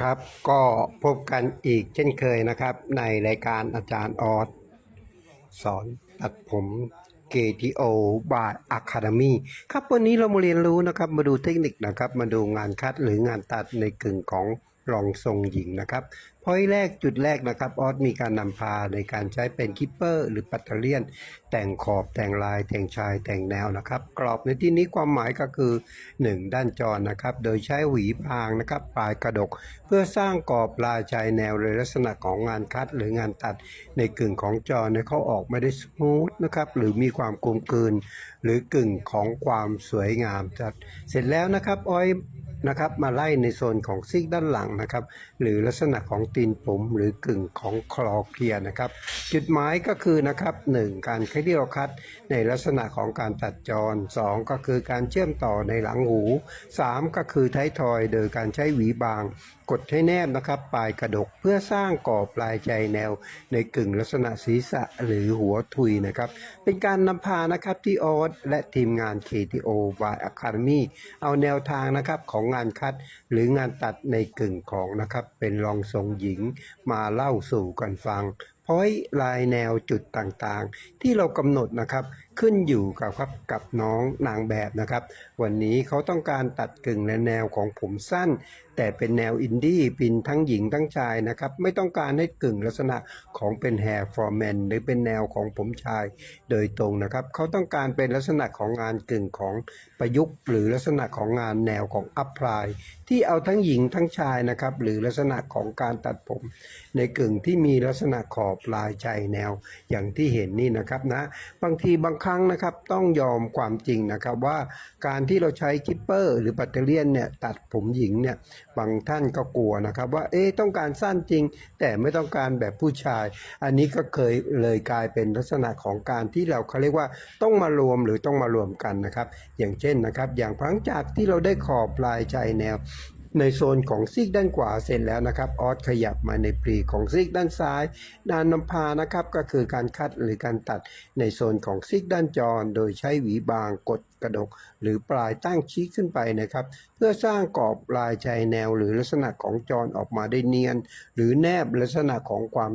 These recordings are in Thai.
ครับก็พบกันอีกเช่นเคยนะครับ ในรายการอาจารย์ออสสอนตัดผม KTO by Academy ครับวันนี้เรามาเรียนรู้นะครับ มาดูเทคนิคนะครับ มาดูงานคัดหรืองานตัดในกึ่งของรองทรงหญิงนะครับ พอยแรกจุดแรกนะครับออสมีการนำพาในการใช้เป็นคิปเปอร์หรือปัตเตอร์เลียน แต่งขอบแต่งลาย แต่งชายแต่งแนวนะครับ กรอบในที่นี้ความหมายก็คือ 1 ด้านจรนะครับ โดยใช้หวีพรางนะครับปลายกระดก เพื่อสร้างกรอบลายชายแนวในลักษณะของงานคัดหรืองานตัดในกึ่งของจรเนี่ยเขาออกไม่ได้สมูทนะครับหรือมีความกลมกลืน หรือกึ่งของความสวยงามจัดเสร็จแล้วนะครับอ้อยนะครับมาไล่ในโซนของซีกด้านหลังนะครับหรือลักษณะของตีนผมหรือกึ่งของคลอเคลียนะครับ จุดหมายก็คือนะครับหนึ่งการคลี่เรคัดในลักษณะของการตัดจรสองก็คือการเชื่อมต่อในหลังหูสามก็คือท้ายทอยโดยการใช้หวีบาง กดให้แนบนะครับ ปลายกระดกเพื่อสร้างกรอบปลายใจแนว ในกึ่งลักษณะศีรษะหรือหัวทุยนะครับ เป็นการนำพานะครับที่ออสและทีมงาน KTO by Academy เอาแนวทางนะครับของงานคัด หรืองานตัดในกึ่งของนะครับเป็นรองทรงหญิงมาเล่าสู่กันฟัง พอยลายแนวจุดต่างๆ ที่เรากำหนดนะครับ ขึ้นอยู่กับครับกับน้องนางแบบนะครับ วันนี้เขาต้องการตัดกึ่งในแนวของผมสั้น แต่เป็นแนวอินดี้ปินทั้งหญิงทั้งชายนะครับ ไม่ต้องการให้กึ่งลักษณะของเป็นแฮร์ฟอร์แมนหรือเป็นแนวของผมชายโดยตรงนะครับเขาต้องการเป็นลักษณะของงานกึ่งของประยุกต์ หรือลักษณะของงานแนวของอัพพลายที่เอาทั้งหญิงทั้งชายนะครับหรือลักษณะของการตัดผม ในกึ่งที่มีลักษณะขอบลายใจแนวอย่างที่เห็นนี่นะครับนะบางทีบางครั้งนะครับต้องยอมความจริงนะครับว่าการที่เราใช้คิปเปอร์ หรือปัตเตอร์เลียนเนี่ยตัดผมหญิงเนี่ยบางท่านก็กลัวนะครับว่าเอ๊ต้องการสั้นจริง แต่ไม่ต้องการแบบผู้ชาย อันนี้ก็เคยเลยกลายเป็นลักษณะของการที่เราเขาเรียกว่าต้องมารวมหรือต้องมารวมกันนะครับ อย่างเช่นนะครับ อย่างหลังจากที่เราได้ขอบลายใจแนว ในโซนของซีกด้านขวาเสร็จแล้วนะครับออสขยับมาในปลีของซีกด้านซ้าย ด้านนำพานะครับก็คือการคัดหรือการตัดในโซนของซีกด้านจร โดยใช้หวีบางกดกระดก หรือปลายตั้งชี้ขึ้นไปนะครับ เพื่อสร้างกรอบลายชายแนวหรือลักษณะของจรออกมาได้เนียน หรือแนบลักษณะของความ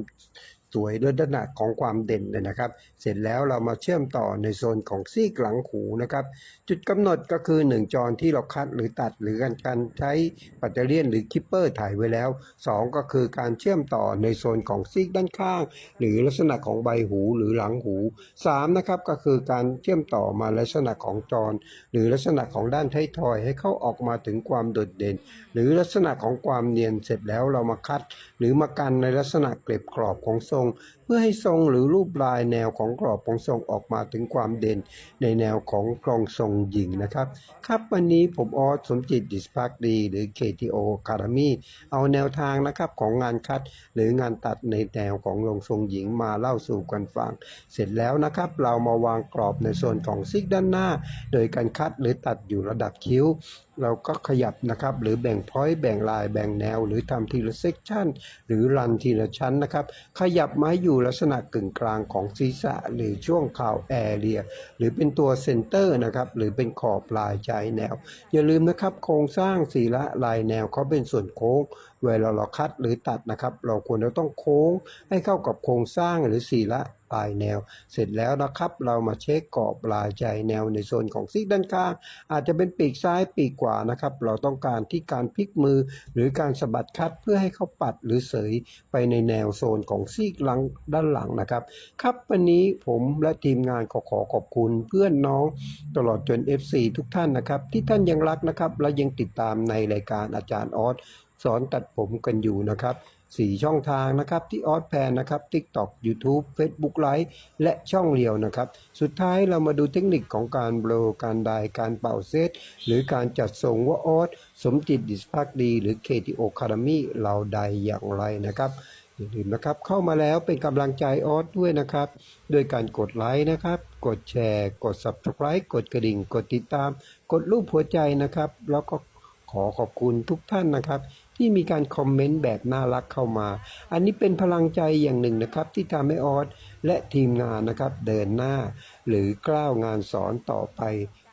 สวยลักษณะของความเด่นเลยนะครับ เสร็จแล้วเรามาเชื่อมต่อในโซนของซีกหลังหูนะครับ จุดกำหนดก็คือ 1จรที่เราคัดหรือตัดหรือการการใช้ปัตเตอร์เลียนหรือคิปเปอร์ถ่ายไว้แล้ว 2 ก็คือการเชื่อมต่อในโซนของซีกด้านข้าง หรือลักษณะของใบหูหรือหลังหู 3 นะครับก็คือการเชื่อมต่อมาลักษณะของจรหรือลักษณะของด้านท้ายทอยให้เข้าออกมาถึงความโดดเด่น หรือลักษณะของความเนียนเสร็จแล้วเรามาคัด หรือมากันในลักษณะเกล็บกรอบของทรง เพื่อให้ทรงหรือรูปลายแนวของกรอบของทรงออกมาถึงความเด่น ในแนวของกลองทรงหญิงนะครับ ครับวันนี้ผมออสสมจิตดิสพักดีหรือ KTO Academy เอาแนวทางนะครับของงานคัด หรืองานตัดในแนวของรองทรงหญิงมาเล่าสู่กันฟัง เสร็จแล้วนะครับเรามาวางกรอบในส่วนของซิกด้านหน้า โดยการคัดหรือตัดอยู่ระดับคิ้ว เราก็ขยับนะครับ หรือแบ่งพอยต์แบ่งลาย แบ่งแนว หรือทำทีละเซกชันหรือรันทีละชั้นนะครับ ขยับมาอยู่ลักษณะกึ่งกลางของศีรษะ หรือช่วงข่าวแอเรียหรือเป็นตัวเซนเตอร์นะครับ หรือเป็นขอบลายใจแนว อย่าลืมนะครับ โครงสร้างสีละลายแนวเขาเป็นส่วนโค้ง เวลาเราคัดหรือตัดนะครับ เราควรจะต้องโค้งให้เข้ากับโครงสร้างหรือสีละปลายแนว เสร็จแล้วนะครับ เรามาเช็คกรอบลายใจแนวในโซนของซีกด้านข้าง อาจจะเป็นปีกซ้ายปีกขวานะครับ เราต้องการที่การพลิกมือ หรือการสะบัดคัดเพื่อให้เขาปัดหรือเสยไปในแนวโซนของซีกหลังด้านหลังนะครับ ครับวันนี้ผมและทีมงานขอขอขอบคุณเพื่อนน้องตลอดจน FC ทุกท่านนะครับ ที่ท่านยังรักนะครับ และยังติดตามในรายการอาจารย์ออส สอนตัดผมกันอยู่นะครับสี่ช่องทางนะครับที่ออสแพนนะครับ TikTok YouTube Facebook Live และช่องเรียวนะครับ สุดท้ายเรามาดูเทคนิคของการโบลการไดการเป่าเซต หรือการจัดส่งว่าออสสมจิตดิสพักดี หรือ KTO Academy เราใดอย่างไรนะครับอย่าลืมนะครับเข้ามาแล้วเป็นกำลังใจออสด้วยนะครับ โดยการกดไลค์นะครับ กดแชร์ กด Subscribe กดกระดิ่ง กดติดตาม กดรูปหัวใจนะครับ แล้วก็ขอขอบคุณทุกท่านนะครับ ที่มีการคอมเมนต์แบบน่ารักเข้ามา อันนี้เป็นพลังใจอย่างหนึ่งนะครับ ที่ทำให้ออสและทีมงานนะครับเดินหน้า หรือกล้าวงานสอนต่อไป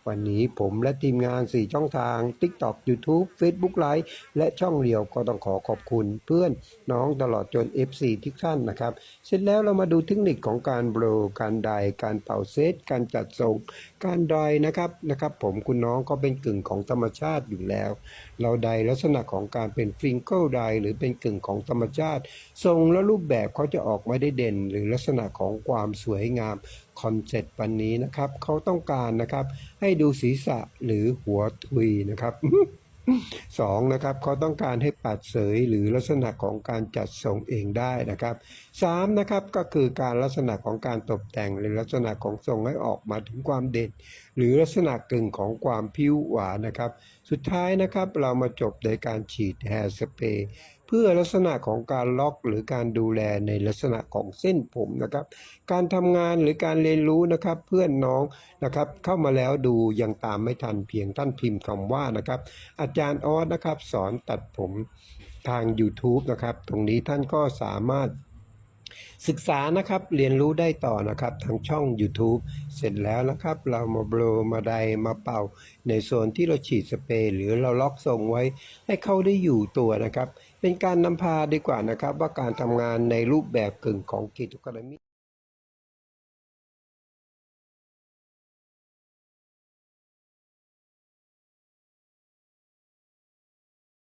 วันนี้ผมและทีมงาน 4 ช่องทาง TikTok YouTube Facebook Live และช่องเดียวก็ต้องขอขอบคุณเพื่อนน้องตลอดจน FC ทุกท่านนะครับ เสร็จแล้วเรามาดูเทคนิคของการโบรการไดการเป่าเซต การจัดทรง การไดนะครับนะครับ ผมคุณน้องก็เป็นกึ่งของธรรมชาติอยู่แล้ว เราไดลักษณะของการเป็นฟิงเกิลไดหรือเป็นกึ่งของธรรมชาติ ทรงและรูปแบบเขาจะออกมาได้เด่น หรือลักษณะของความสวยงาม คอนเซ็ปต์วันนี้นะครับเขาต้องการนะครับ ให้ดูศีรษะหรือหัวทุยนะครับสองนะครับเขาต้องการให้ปัดเสยหรือลักษณะของการจัดทรงเองได้นะครับสามนะครับก็คือการลักษณะของการตกแต่งหรือลักษณะของทรงให้ออกมาถึงความเด่น หรือลักษณะกึ่งของความผิวหวานนะครับ สุดท้ายนะครับเรามาจบโดยการฉีดแฮร์สเปรย์ เพื่อลักษณะของการล็อกหรือการดูแลในลักษณะของเส้นผมนะครับ การทำงานหรือการเรียนรู้นะครับเพื่อนน้องนะครับเข้ามาแล้วดูยังตามไม่ทันเพียงท่านพิมพ์คำว่านะครับ อาจารย์ออสนะครับสอนตัดผมทาง YouTube นะครับ ตรงนี้ท่านก็สามารถศึกษานะครับเรียนรู้ได้ต่อนะครับทางช่อง YouTube เสร็จแล้วนะครับ เรามาโบรมาไดมาเป่า ในโซนที่เราฉีดสเปรย์หรือเราล็อกทรงไว้ให้เขาได้อยู่ตัวนะครับ เป็นการนำพาดีกว่านะครับ ว่าการทำงานในรูปแบบกึ่งของกิจกรรม